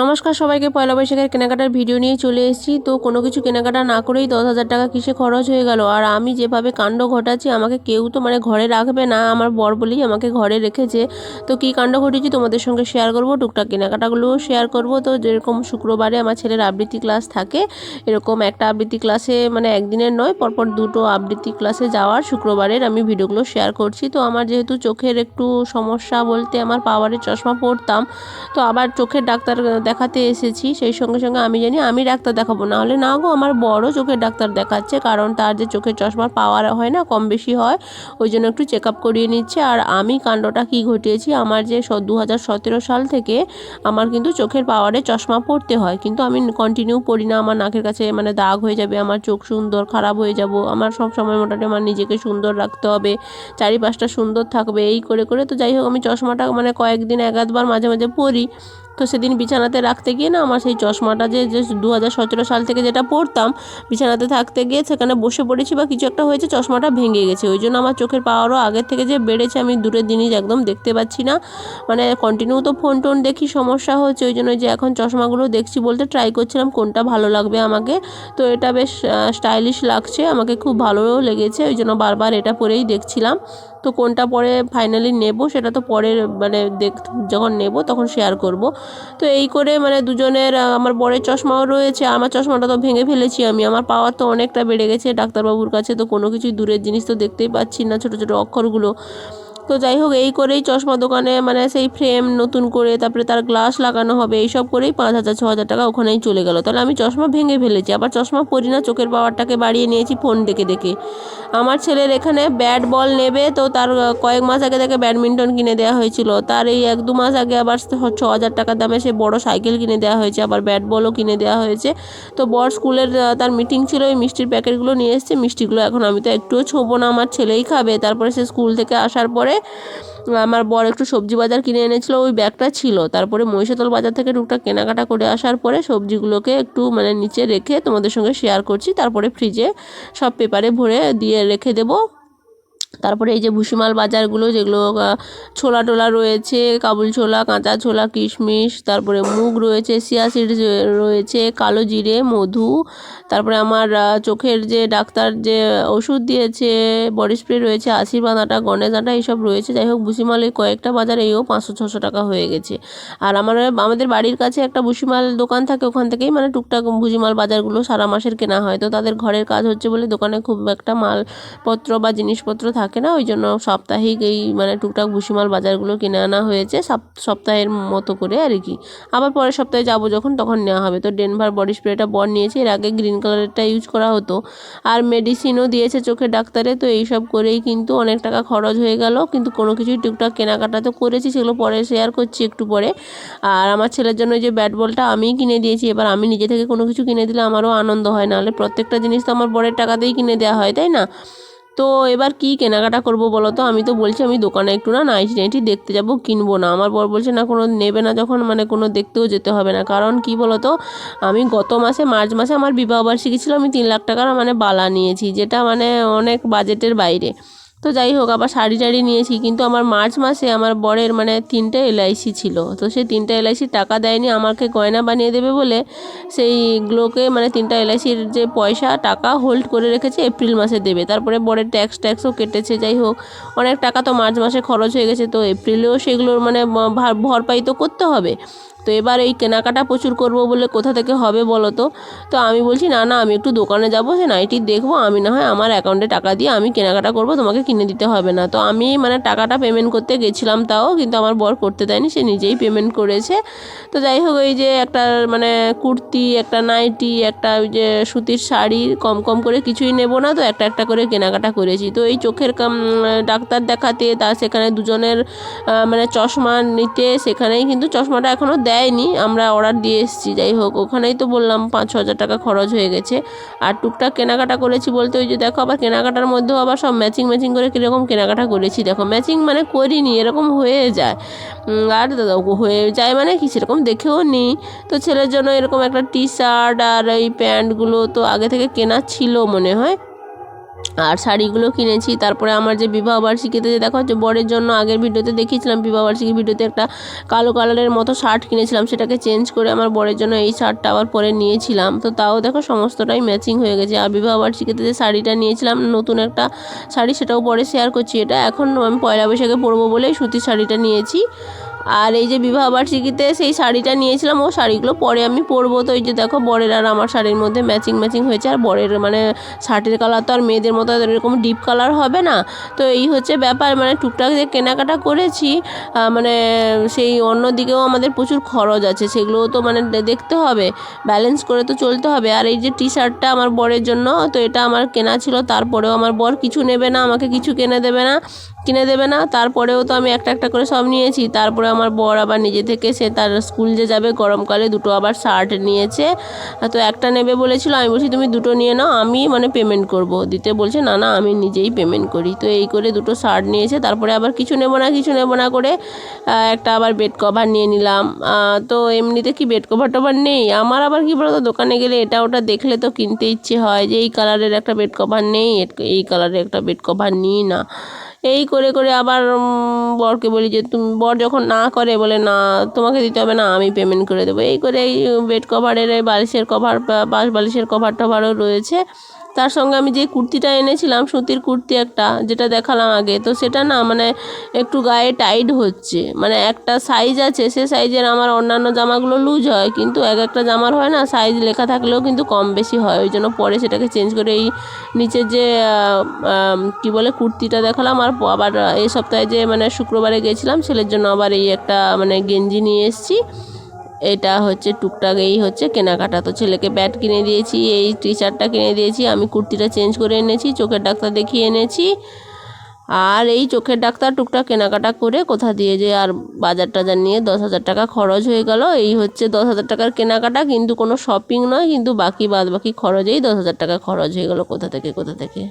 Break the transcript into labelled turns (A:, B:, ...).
A: নমস্কার সবাইকে, পয়লা বৈশাখের কেনাকাটার ভিডিও নিয়ে চলে এসেছি। তো কোনো কিছু কেনাকাটা না করেই দশ হাজার টাকা কিসে খরচ হয়ে গেল। আর আমি যেভাবে কাণ্ড ঘটাচ্ছি, আমাকে কেউ তো মানে ঘরে রাখবে না, আমার বর বলেই আমাকে ঘরে রেখেছে। তো কী কাণ্ড ঘটেছি তোমাদের সঙ্গে শেয়ার করব, টুকটাক কেনাকাটাগুলোও শেয়ার করব। তো যেরকম শুক্রবারে আমার ছেলের আবৃত্তি ক্লাস থাকে, এরকম একটা আবৃত্তি ক্লাসে মানে একদিনের নয়, পরপর দুটো আবৃত্তি ক্লাসে যাওয়ার শুক্রবারের আমি ভিডিওগুলো শেয়ার করছি। তো আমার যেহেতু চোখের একটু সমস্যা বলতে আমার পাওয়ারের চশমা পরতাম, তো আবার চোখের ডাক্তার দেখাতে এসেছি, সেই সঙ্গে সঙ্গে আমি জানি আমি ডাক্তার দেখাবো। না হলে না গো, আমার বড় চোখের ডাক্তার দেখাচ্ছে, কারণ তার যে চোখের চশমার পাওয়ার হয় না, কম বেশি হয়, ওই জন্য একটু চেক আপ করিয়ে নিচ্ছে। আর আমি কাণ্ডটা কি ঘটিয়েছি, আমার যে দু হাজার সতেরো সাল থেকে আমার কিন্তু চোখের পাওয়ারে চশমা পড়তে হয়, কিন্তু আমি কন্টিনিউ পড়ি না, আমার নাকের কাছে মানে দাগ হয়ে যাবে, আমার চোখ সুন্দর, খারাপ হয়ে যাব, আমার সব সময় মোটামুটি আমার নিজেকে সুন্দর রাখতে হবে, চারিপাশটা সুন্দর থাকবে, এই করে করে। তো যাই হোক, আমি চশমাটা মানে কয়েকদিন, এক মাঝে মাঝে পরি তো সেদিন বিছানাতে রাখতে গিয়ে না আমার সেই চশমাটা যে যে দু হাজার সতেরো সাল থেকে যেটা পরতাম বিছানাতে থাকতে গিয়ে সেখানে বসে পড়েছি বা কিছু একটা হয়েছে, চশমাটা ভেঙে গেছে। ওই জন্য আমার চোখের পাওয়ারও আগের থেকে যে বেড়েছে আমি দূরের জিনিস একদম দেখতে পাচ্ছি না। মানে কন্টিনিউ তো ফোন টোন দেখি, সমস্যা হচ্ছে। ওই জন্য যে এখন চশমাগুলো দেখছি বলতে ট্রাই করছিলাম কোনটা ভালো লাগবে আমাকে। তো এটা বেশ স্টাইলিশ লাগছে, আমাকে খুব ভালোও লেগেছে। ওই জন্য বারবার এটা পরেই দেখছিলাম। তো কোনটা পরে ফাইনালি নেব সেটা তো পরে মানে দেখ, যখন নেব তখন শেয়ার করব। তো এই করে মানে দুজনের, আমার বরের চশমাও রয়েছে, আমার চশমাটা তো ভেঙে ফেলেছি আমি, আমার পাওয়ার তো অনেকটা বেড়ে গেছে, ডাক্তারবাবুর কাছে তো কোনো কিছুই দূরের জিনিস তো দেখতেই পাচ্ছি না, ছোটো ছোটো অক্ষরগুলো। তো যাই হোক, এই করেই চশমা দোকানে মানে সেই ফ্রেম নতুন করে তারপরে তার গ্লাস লাগানো হবে, এইসব করেই পাঁচ হাজার, ছ হাজার টাকা ওখানেই চলে গেল। তাহলে আমি চশমা ভেঙে ফেলেছি, আবার চশমা পরি না, চোখের পাওয়ারটাকে বাড়িয়ে নিয়েছি ফোন দেখে দেখে। আমার ছেলের এখানে ব্যাট বল নেবে, তো তার কয়েক মাস আগে থেকে ব্যাডমিন্টন কিনে দেওয়া হয়েছিল। তার এই এক দু মাস আগে আবার ছ হাজার টাকার দামে সে বড় সাইকেল কিনে দেওয়া হয়েছে, আবার ব্যাট বলও কিনে দেওয়া হয়েছে। তো বড় স্কুলের তার মিটিং ছিল ওই মিষ্টির প্যাকেটগুলো নিয়ে এসছে, মিষ্টিগুলো এখন আমি তো একটুও ছোবো না, আমার ছেলেই খাবে। তারপরে সে স্কুল থেকে আসার পরে আমার বর একটু সবজি বাজার কিনে এনেছিল, ওই ব্যাগটা ছিল। তারপরে মহিষাতল বাজার থেকে টুকটাক কেনাকাটা করে আসার পরে সবজিগুলোকে একটু মানে নিচে রেখে তোমাদের সঙ্গে শেয়ার করছি। তারপরে ফ্রিজে সব পেপারে ভরে দিয়ে রেখে দেবো। তারপরে এই যে ভুসিমাল বাজারগুলো যেগুলো ছোলা টোলা রয়েছে, কাবুল ছোলা, কাঁচা ছোলা, কিশমিশ, তারপরে মুগ রয়েছে, সিয়া সিড রয়েছে, কালো জিরে, মধু, তারপরে আমার চোখের যে ডাক্তার যে ওষুধ দিয়েছে, বডি স্প্রে রয়েছে, আশীর্বাদ আটা, গণেশ আটা এইসব রয়েছে। যাই হোক ভুসিমাল এই কয়েকটা বাজার এইও পাঁচশো, ছশো টাকা হয়ে গেছে। আর আমার, আমাদের বাড়ির কাছে একটা ভুসিমাল দোকান থাকে, ওখান থেকেই মানে টুকটাক ভুসিমাল বাজারগুলো সারা মাসের কেনা হয়। তো তাদের ঘরের কাজ হচ্ছে বলে দোকানে খুব একটা মালপত্র বা জিনিসপত্র থাকে না ওই জন্য সাপ্তাহিক এই মানে টুকটাক ভুসিমাল বাজারগুলো কিনে আনা হয়েছে সপ্তাহের মতো করে আর কি। আবার পরের সপ্তাহে যাব যখন, তখন নেওয়া হবে। তো ডেনভার বডি স্প্রেটা বর নিয়েছে, এর আগে গ্রিন কালারেরটা ইউজ করা হতো। আর মেডিসিনও দিয়েছে চোখের ডাক্তারে, তো এইসব করেই কিন্তু অনেক টাকা খরচ হয়ে গেল। কিন্তু কোনো কিছুই টুকটাক কেনাকাটা তো করেছি, সেগুলো পরে শেয়ার করছি একটু পরে। আর আমার ছেলের জন্য যে ব্যাট বলটা আমিই কিনে দিয়েছি, এবার আমি নিজে থেকে কোনো কিছু কিনে দিলে আমারও আনন্দ হয়। নাহলে প্রত্যেকটা জিনিস তো আমার বরের টাকাতেই কিনে দেওয়া হয়, তাই না? তো এবার কি কেনাকাটা করব বলো তো আমি তো বলছি, আমি দোকানে একটু না নাইটি নাইটি দেখতে যাব, কিনবো না। আমার বর বলছে, না, কোনো নেবে না যখন মানে কোনো দেখতেও যেতে হবে না। কারণ কি বলো তো আমি গত মাসে, মার্চ মাসে আমার বিবাহবার্ষিকী ছিল, আমি তিন লাখ টাকার মানে বালা নিয়েছি, যেটা মানে অনেক বাজেটের বাইরে। তো যাই হোক আবার শাড়ি টাড়ি নিয়েছি, কিন্তু আমার মার্চ মাসে আমার বরের মানে তিনটে এলআইসি ছিল। তো সেই তিনটে এলআইসির টাকা দেয়নি, আমাকে গয়না বানিয়ে দেবে বলে সেইগুলোকে মানে তিনটা এলআইসির যে পয়সা, টাকা হোল্ড করে রেখেছে এপ্রিল মাসে দেবে। তারপরে বরের ট্যাক্স ট্যাক্সও কেটেছে যাই হোক অনেক টাকা তো মার্চ মাসে খরচ হয়ে গেছে, তো এপ্রিলেও সেগুলোর মানে ভরপাই তো করতে হবে। তো এবার এই কেনাকাটা প্রচুর করব বলে কোথা থেকে হবে বলো তো? তো আমি বলছি, না না, আমি একটু দোকানে যাব, সে নাইটি দেখব, আমি না হয় আমার অ্যাকাউন্টে টাকা দিয়ে আমি কেনাকাটা করব, তোমাকে কিনে দিতে হবে না। তো আমি মানে টাকাটা পেমেন্ট করতে গেছিলাম তাও, কিন্তু আমার বর করতে দেয়নি, সে নিজেই পেমেন্ট করেছে। তো যাই হোক, এই যে একটা মানে কুর্তি, একটা নাইটি, একটা ওই যে সুতির শাড়ি, কম কম করে কিছুই নেব না, তো একটা একটা করে কেনাকাটা করেছি। তো এই চোখের ডাক্তার দেখাতে, তা সেখানে দুজনের মানে চশমা নিতে, সেখানেই কিন্তু চশমাটা এখনও দেয় দেয়নি, আমরা অর্ডার দিয়ে এসেছি, যাই হোক। ওখানেই তো বললাম পাঁচ হাজার টাকা খরচ হয়ে গেছে। আর টুকটাক কেনাকাটা করেছি বলতে ওই যে দেখো, আবার কেনাকাটার মধ্যেও আবার সব ম্যাচিং ম্যাচিং করে কীরকম কেনাকাটা করেছি। দেখো ম্যাচিং মানে করিনি, এরকম হয়ে যায়। আর হয়ে যায় মানে কি, সেরকম দেখেও নিই। তো ছেলের জন্য এরকম একটা টি শার্ট আর এই প্যান্টগুলো তো আগে থেকে কেনা ছিল মনে হয়। আর শাড়িগুলো কিনেছি। তারপরে আমার যে বিবাহ বার্ষিকীতে যে দেখা হচ্ছে বরের জন্য আগের ভিডিওতে দেখিয়েছিলাম বিবাহ বার্ষিকী ভিডিওতে একটা কালো কালারের মতো শার্ট কিনেছিলাম, সেটাকে চেঞ্জ করে আমার বরের জন্য এই শার্টটা আবার পরে নিয়েছিলাম। তো তাও দেখো সমস্তটাই ম্যাচিং হয়ে গেছে। আর বিবাহ বার্ষিকীতে যে শাড়িটা নিয়েছিলাম, নতুন একটা শাড়ি, সেটাও পরে শেয়ার করছি। এটা এখন আমি পয়লা বৈশাখে পরবো বলেই সুতির শাড়িটা নিয়েছি। আর এই যে বিবাহ বার্ষিকীতে সেই শাড়িটা নিয়েছিলাম, ও শাড়িগুলো পরে আমি পরবো। তো এই যে দেখো, বরের আর আমার শাড়ির মধ্যে ম্যাচিং ম্যাচিং হয়েছে। আর বরের মানে শার্টের কালার তো আর মেয়েদের মতো এরকম ডিপ কালার হবে না। তো এই হচ্ছে ব্যাপার মানে টুকটাক যে কেনাকাটা করেছি মানে সেই অন্য দিকেও আমাদের প্রচুর খরচ আছে। সেগুলোও তো মানে দেখতে হবে ব্যালেন্স করে তো চলতে হবে। আর এই যে টি শার্টটা আমার বরের জন্য, তো এটা আমার কেনা ছিল, তারপরেও আমার বর কিছু নেবে না, আমাকে কিছু কিনে দেবে না। কিনে দেবে না। তারপরেও তো আমি একটা একটা করে সব নিয়েছি। তারপরে আমার বর আবার নিজে থেকে সে তার স্কুল যে যাবে, গরমকালে দুটো আবার শার্ট নিয়েছে। তো একটা নেবে বলেছিল, আমি বলছি, তুমি দুটো নিয়ে নাও, আমি মানে পেমেন্ট করব। দিতে বলছে, না না, আমি নিজেই পেমেন্ট করি। তো এই করে দুটো শার্ট নিয়েছে। তারপরে আবার কিছু নেব না, কিছু নেব না করে একটা আবার বেড কভার নিয়ে নিলাম। তো এমনিতে কি বেড কভার টভার নেই? আমার আবার কি বলতো, দোকানে গেলে এটা ওটা দেখলে তো কিনতে ইচ্ছে হয় যে, এই কালারের একটা বেড কভার নেই এই কালারের একটা বেড কভার নিই না। এই করে করে আবার বরকে বলি যে, তুমি, বর যখন না করে, বলে, না, তোমাকে দিতে হবে না, আমি পেমেন্ট করে দেবো। এই করে এই বেড কভারের এই বালিশের কভার বাস বালিশের কভার টভারও রয়েছে। তার সঙ্গে আমি যে কুর্তিটা এনেছিলাম, সুতির কুর্তি একটা, যেটা দেখালাম আগে, তো সেটা না মানে একটু গায়ে টাইট হচ্ছে। মানে একটা সাইজ আছে, সে সাইজের আমার অন্যান্য জামাগুলো লুজ হয়, কিন্তু এক একটা জামার হয় না সাইজ লেখা থাকলেও কিন্তু কম বেশি হয়। ওই জন্য পরে সেটাকে চেঞ্জ করে এই নিচের যে কি বলে কুর্তিটা দেখালাম, আর আবার এই সপ্তাহে যে মানে শুক্রবারে গেছিলাম ছেলের জন্য আবার এই একটা মানে গেঞ্জি নিয়ে এসেছি। এটা হচ্ছে টুকটাক, এই হচ্ছে কেনাকাটা। তো ছেলেকে ব্যাট কিনে দিয়েছি, এই টি শার্টটা কিনে দিয়েছি, আমি কুর্তিটা চেঞ্জ করে এনেছি, চোখের ডাক্তার দেখিয়ে এনেছি। আর এই চোখের ডাক্তার টুকটাক কেনাকাটা করে কোথা দিয়ে যে আর বাজার টাজার নিয়ে দশ হাজার টাকা খরচ হয়ে গেল। এই হচ্ছে দশ হাজার টাকার কেনাকাটা, কিন্তু কোনো শপিং নয়, কিন্তু বাকি বাদ বাকি খরচেই দশ হাজার টাকা খরচ হয়ে গেল কোথা থেকে কোথা থেকে?